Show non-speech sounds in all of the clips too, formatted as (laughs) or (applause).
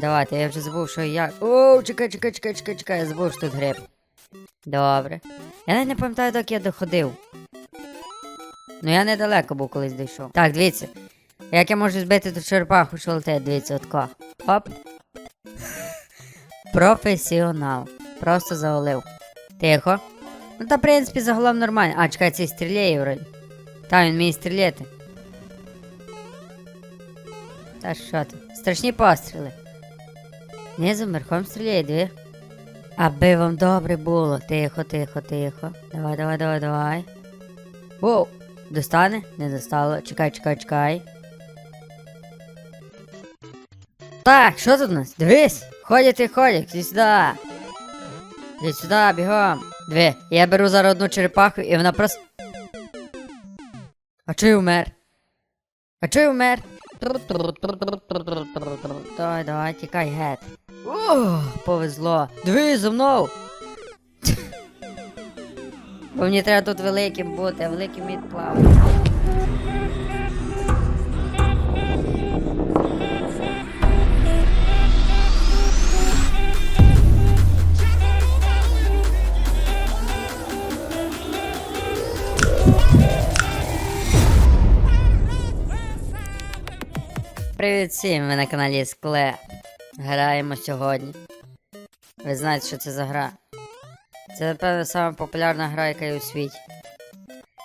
Давайте, я вже забув, що я. Оу, чекай, чекай, чекай, чекай, чекай, я забув, що тут гриб. Добре. Я навіть не пам'ятаю, доки я доходив. Ну я недалеко був колись дійшов. Так, дивіться. Як я можу збити ту черепаху, що летить, дивіться, отко. Оп. (laughs) Професіонал. Просто завалив. Тихо. Ну та в принципі загалом нормально. А, чекай, цей стріляє вроді. Та він вміє стріляти. Та що ти? Страшні постріли. Низом верхом стріляє, диви. Аби вам добре було. Тихо, тихо, тихо. Давай, давай, давай, давай. Воу! Достане? Не достало. Чекай, чекай, чекай. Так, що тут у нас? Дивись! Ходять і ходять, іди сюди. Іди сюди, бігом. Диви, я беру зараз одну черепаху і вона просто. А чого я вмер? А чого я вмер? Давай, давай, тікай геть. О, повезло. Диви за мною. Бо мені треба тут великим бути, а великим мід плавати. Привіт всім, ви на каналі Скле. Граємо сьогодні. Ви знаєте, що це за гра? Це, напевно, сама популярна гра, яка є у світі.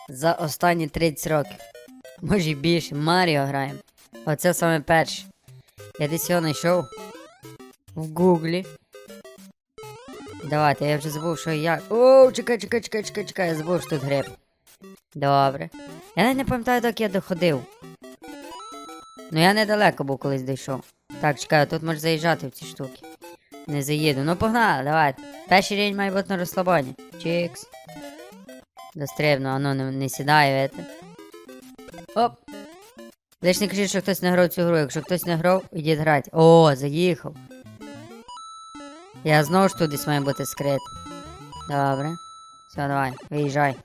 За останні 30 років. Може й більше, Маріо граємо. Оце саме перше. Я десь його знайшов. В гуглі. Давайте, я вже забув, що я. Оу, чекай, чекай, чекай, чекай, чекай, я забув, що тут гриб. Добре. Я навіть не пам'ятаю, доки я доходив. Ну я недалеко був колись дійшов. Так, чекаю, тут можеш заїжджати в ці штуки. Не заїду. Ну погнали, давай. Перший рівень має бути на розслабоні. Чікс. Дострибно, воно не, не сідає, видите. Оп. Лиш не кажіть, що хтось не грав цю гру. Якщо хтось не грав, ідіть грати. О, заїхав. Я знову ж тут десь має бути скрит. Добре. Все, давай, виїжджай.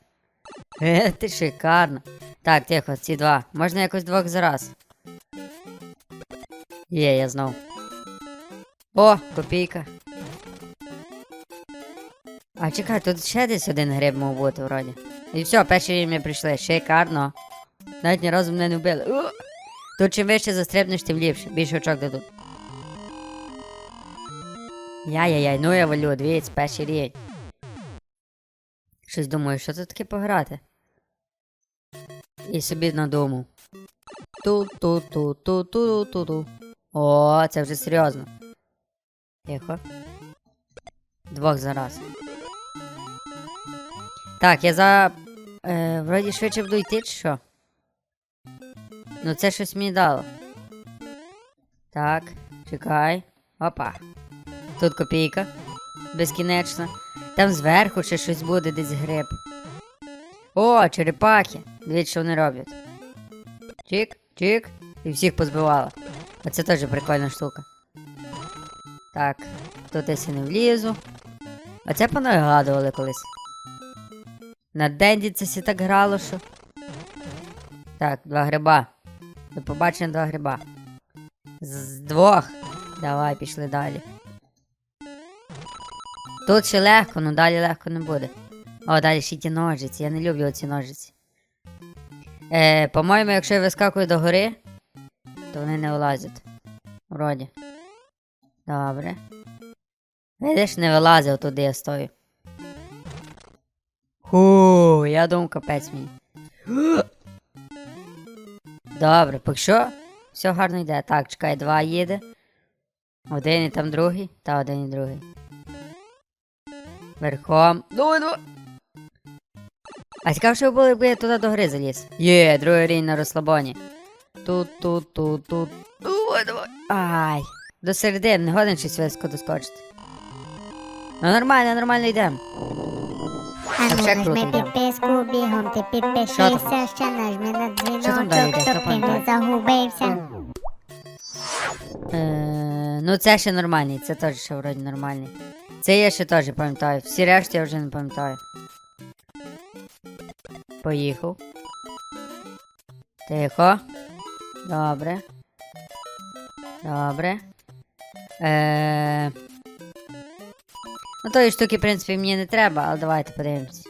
Е, ти шикарно. Так, тихо, ці два. Можна якось двох зараз. Є, я знов. О, копійка. А чекай, тут ще десь один гриб мав бути вроді. І все, перший рівень ми прийшли. Шикарно. Навіть ні разу мене не вбили. О! Тут чим вище застрибнеш, тим ліпше. Більше очок дадуть. Яй-яй-яй, ну я валю, дивіться, перший рівень. Щось думаю, що тут таке пограти? І собі надумав. Ту-ту-ту-ту-ту-ту-ту. О, це вже серйозно. Тихо. Двох зараз. Так, я за. Е, вроді швидше буду йти, чи що? Ну це щось мені дало. Так, чекай. Опа. Тут копійка. Безкінечна. Там зверху ще щось буде, десь гриб. О, черепахи. Дивіться, що вони роблять. Чик, чик. І всіх позбивала. А це теж прикольна штука. Так, тут я си не влізу. А це понагадували колись. На Денді це сі так грало, що. Так, два гриба. До побачення два гриба. З, двох. Давай, пішли далі. Тут ще легко, ну далі легко не буде. О, далі ще ті ножиці. Я не люблю оці ножиці. Е, по-моєму, якщо я вискакую до гори, то вони не вилазять. Вроді. Добре. Видиш, не вилазив туди я стою. Ху, я думав капець мені. Добре, поки що все гарно йде. Так, чекай, два їде. Один і там другий, та один і другий. Верхом. Давай, давай. А цікаво, що було, якби я туди до гри заліз. Є, другий рівень на розслабоні. Тут, тут, тут, тут. Давай, давай. Ай. До середини, не годен щось високо доскочити. Ну нормально, нормально йдемо. А Вообще ну круто, нажми да. підписку, бігом ти Що підпишися, ще нажми на Що там далі йде? дзвіночок, щоб ти не загубився. Е, ну це ще нормальний, це теж ще вроді нормальний. Це я ще теж пам'ятаю. Всі решті я вже не пам'ятаю. Поїхав. Тихо. Добре. Добре. Е... Ну, тої штуки, в принципі, мені не треба, але давайте подивимось.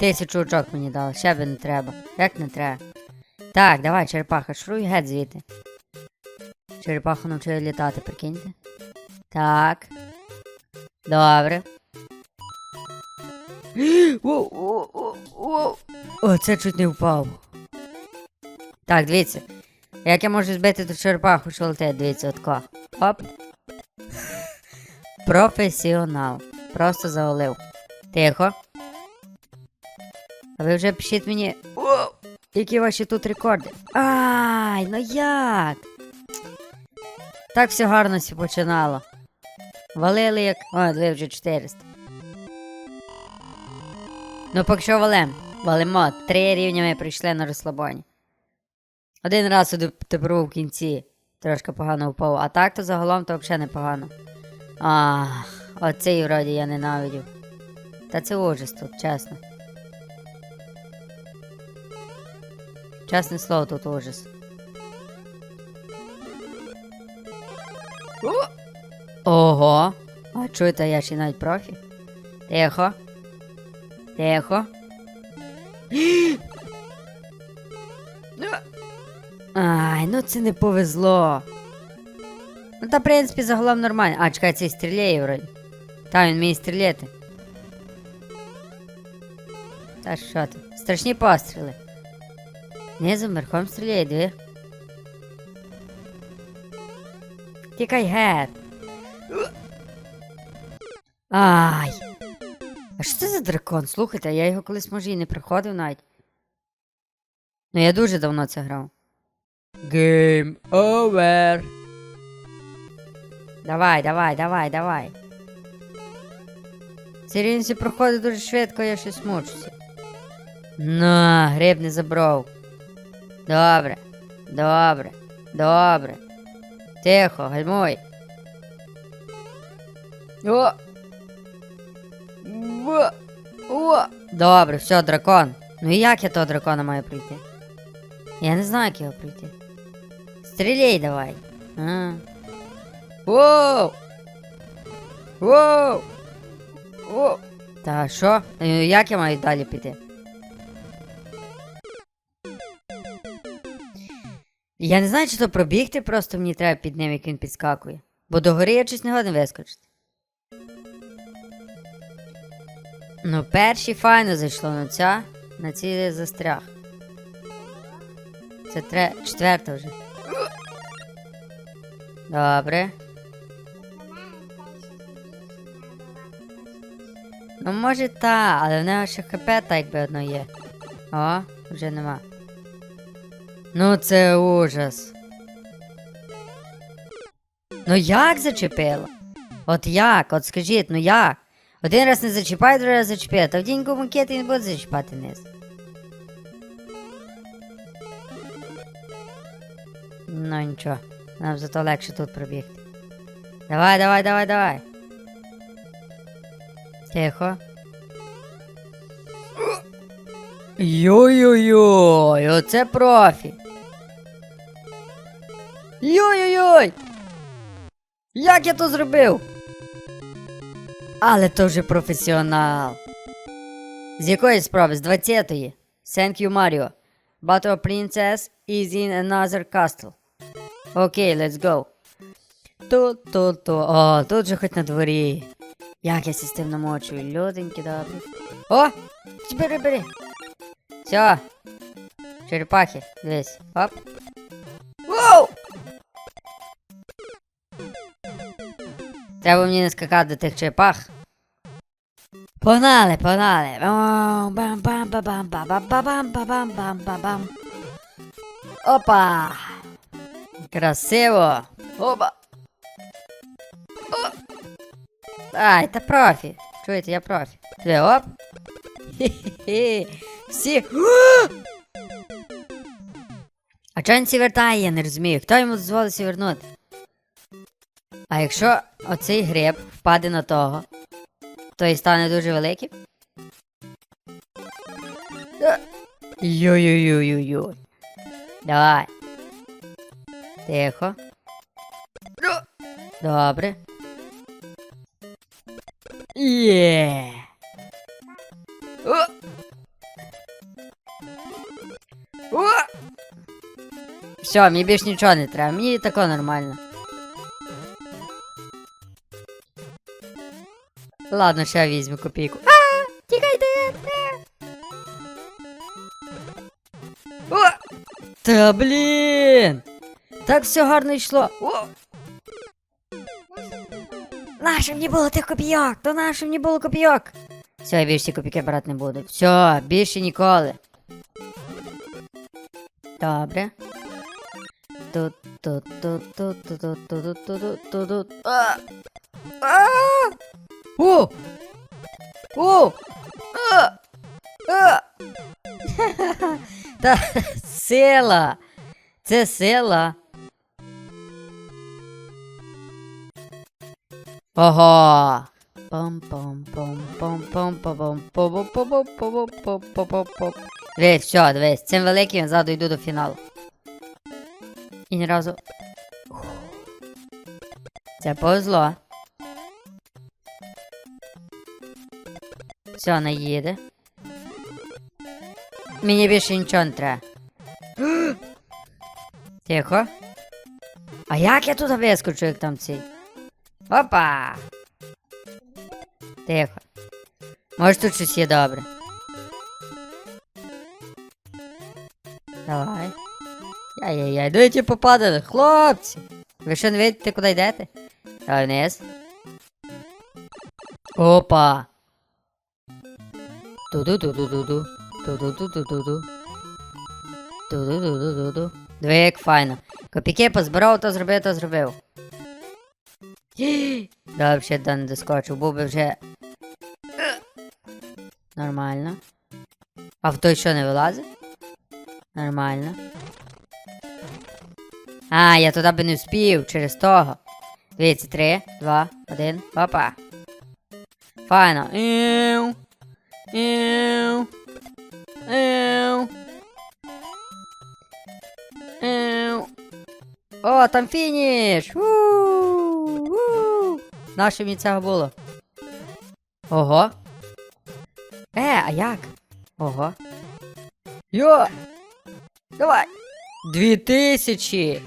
Тисячу очок мені дали, ще би не треба. Як не треба? Так, давай, черепаха, шуруй геть звідти. Черепаха навчила літати, прикиньте. Так. Добре. (gasps) Воу, воу, воу, воу. О, це чуть не впав. Так, дивіться. Як я можу збити ту черепаху, що летить, дивіться, отко. Оп. Професіонал. Просто завалив. Тихо. А ви вже пишіть мені. О, які ваші тут рекорди? Ай, ну як? Так все гарно всі починало. Валили як. О, диви вже 400. Ну, поки що валем. Валимо. Три рівня ми прийшли на розслабоні. Один раз у тепер в кінці трошки погано впав, а так то загалом то взагалі непогано. А, оцей вроді я ненавидів. Та це ужас тут, чесно. Чесне слово, тут ужас. Ого! А чуєте, я ще навіть профі? Тихо. Тихо. Ай, ну це не повезло. Ну та в принципі загалом нормально. А, чекай, цей стріляє вроді. Та він вміє стріляти. Та що ти? Страшні постріли. Низом верхом стріляє, диви. Тікай гет. Ай. А що це за дракон? Слухайте, я його колись може і не приходив навіть. Ну я дуже давно це грав. Game over. Давай, давай, давай, давай. Ці рівниці проходить дуже швидко, я щось мучуся. На, гриб не забрав. Добре, добре, добре. Тихо, гальмуй. О! Во! О! Добре, все, дракон. Ну і як я того дракона маю пройти? Я не знаю, як його пройти. Стріляй давай. А. Воу! Воу! Воу! Та що? Е, Як я маю далі піти? Я не знаю, чи то пробігти, просто мені треба під ним, як він підскакує. Бо до гори я щось не годен вискочити. Ну, перші файно зайшло на ця, на ці застряг. Це тре... четверта вже. Добре. Ну, може та, але в нього ще хп так якби одно є. О, вже нема. Ну, це ужас. Ну як зачепило? От як? От скажіть, ну як? Один раз не зачіпає, другий раз зачепає, та в діньку макет він буде зачіпати низ. Ну нічого, нам зато легше тут пробігти. Давай, давай, давай, давай. Тихо. Йой-йой-йой, оце профі. Йой-йой-йой! Як я то зробив? Але то вже професіонал. З якої справи? З 20-ї. Thank you, Mario. Battle Princess is in another castle. Окей, let's go. Тут, тут, тут. О, тут же хоч на дворі. Як я систем намочую. Люденьки, добре. О! Бери, бери. Все. Черепахи, дивись. Оп. Воу! Треба мені не скакати до тих черепах. Погнали, погнали. О, бам бам ба бам ба ба ба бам ба бам бам ба бам Опа! Красиво! Опа! О! Ай, та профі. Чуєте, я профі. Диви, оп. Всі. А чого він сі вертає, я не розумію. Хто йому дозволив сі вернути? А якщо оцей гриб впаде на того, то і стане дуже великим? Е, Йой-йой-йой-йой. Давай. Тихо. Добре. Є. О! О! Все, мені більш нічого не треба, мені і тако нормально. Ладно, ще я візьму копійку. А, тікайте! е. О! Та блін! Так все гарно йшло. О! Нащо мені було тих копійок? То нащо мені було копійок? Все, я більше ці копійки брати не буду. Все, більше ніколи. Добре. Тут, тут, тут, тут, тут, тут, тут, тут, тут, тут. А! А! О! О! А! А! Та сила! Це сила. Пам Дивись, все, дивись, цим великим ззаду йду до фіналу. І ні разу. Це повезло. Все, не їде. Мені більше нічого не треба. Тихо. А як я туди вискочу, як там цей? Опа! Тихо. Може тут щось є добре. Давай. Яй-яй-яй, дайте попадали, хлопці. Ви що не видите, куди йдете? Давай вниз. Опа. Ту-ду-ду-ду-ду-ду. Ту-ду-ду-ду-ду-ду. Ту-ду-ду-ду-ду-ду. Диви, як файно. Копійки позбирав, то зробив, то зробив. (gasps) Ще до не доскочив, був би вже. Нормально. А в той що не вилазить? Нормально. А, я туди би не вспів через того. Дивіться, три, два, один, опа. Файно. Іу. Іу. Іу. Іу. О, там фініш! У-у-у. Нащо мені цього було? Ого. Е, а як? Ого. Йо! Давай! Дві тисячі!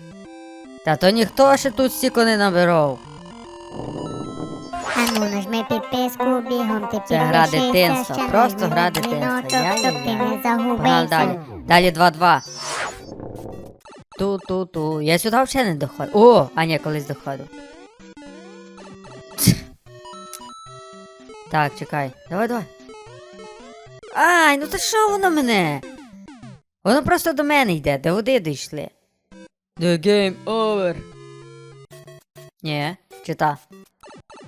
Та то ніхто ще тут стільки не набирав. А ну нажми підписку, бігом ти Це гра дитинства, просто гра дитинства. Погнали далі. Далі 2-2. Ту-ту-ту. Я сюди взагалі не доходив. О, а ні, колись доходив. Так, чекай. Давай, давай. Ай, ну та що воно мене? Воно просто до мене йде, до води дійшли. The game over. Ні, чи та?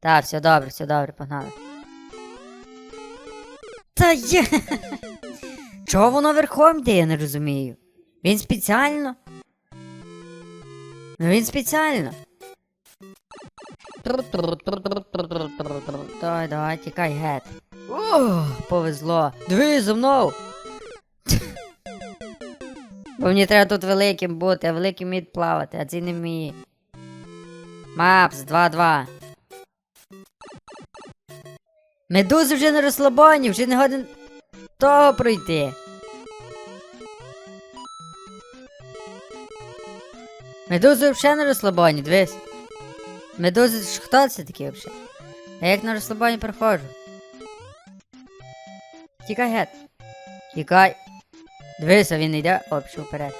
Та, все добре, все добре, погнали. Та є. (laughs) Чого воно верхом йде, я не розумію. Він спеціально. Ну він спеціально. Давай, давай, тікай геть. О, повезло. Диви за мною. Бо мені треба тут великим бути, а великий вміють плавати, а ці не вміє. Мапс 2-2. Медузи вже на розслабоні, вже не годен того пройти. Медузи взагалі на розслабоні, дивись. Медузи, хто це такі взагалі? Я як на розслабоні проходжу. Тікай гет. Тікай. Дивися, він йде. О, пішов вперед.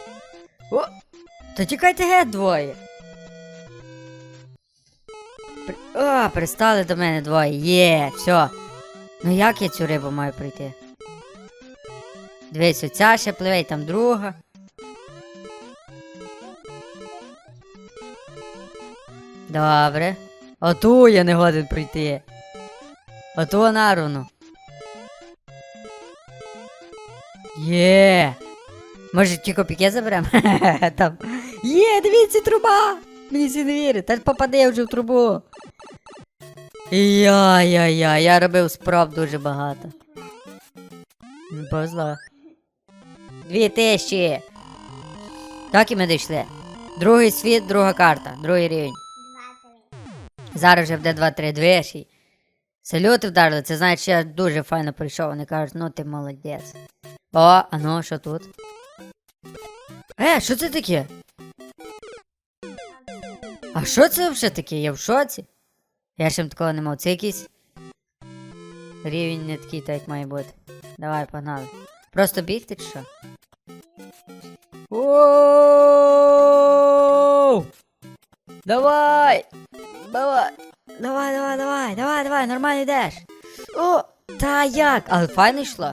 О! Та тікайте гет двоє. При... О, пристали до мене двоє. Є, все. Ну як я цю рибу маю пройти? Дивись, оця ще пливе, і там друга. Добре. Оту я не годен пройти. Оту наруну. Є. Може ті копійки заберемо? (laughs) Там. Є, дивіться, труба! Мені всі не вірить, та попаде вже в трубу. Я-я-я, я робив спроб дуже багато. Повезло. Дві тисячі. Так і ми дійшли. Другий світ, друга карта, другий рівень. Зараз вже буде 2-3 двіші. Салюти вдарили, це значить, що я дуже файно прийшов. Вони кажуть, ну ти молодець. О, а ну, що тут? Е, що це таке? А що це взагалі таке? Я в шоці? Я ще такого не мав. Це якийсь рівень не такий, так як має бути. Давай, погнали. Просто бігти чи що? Оу! Давай! Давай! Давай, давай, давай, давай, давай, нормально йдеш. О, та як? Але файно йшло.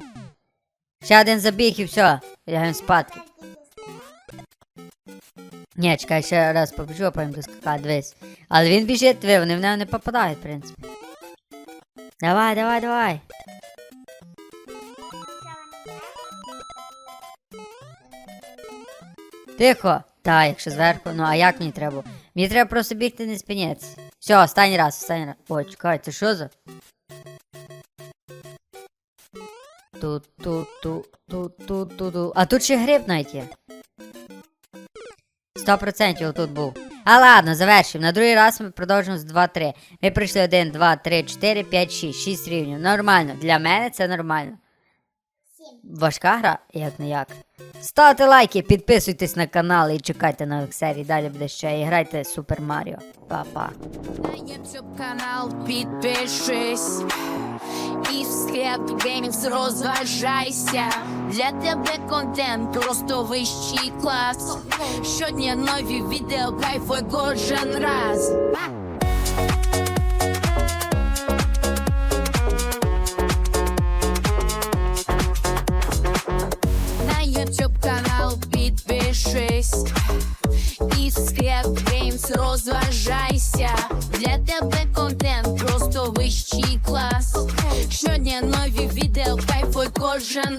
Ще один забіг і все. Лягаємо спадки. Ні, чекай, ще раз побіжу, а потім доскакати, дивись. Але він біжить, диви, вони в нього не попадають, в принципі. Давай, давай, давай. Тихо. Та, якщо зверху, ну а як мені треба? Мені треба просто бігти не спиняться. Все, останній раз, останній раз. Ой, чекай, це що за? Тут, тут, тут, тут, тут, тут, тут. А тут ще гриб навіть є. Сто процентів отут був. А ладно, завершимо. На другий раз ми продовжимо з 2-3. Ми пройшли 1, 2, 3, 4, 5, 6. 6 рівнів. Нормально. Для мене це нормально. Важка гра, як не як. Ставте лайки, підписуйтесь на канал і чекайте нових серій. Далі буде ще. І грайте Супер Маріо. Па-па. На YouTube канал підпишись і в склеп геймінг розважайся. Для тебе контент просто вищий клас. Щодня нові відео, кайфуй кожен раз. Вищий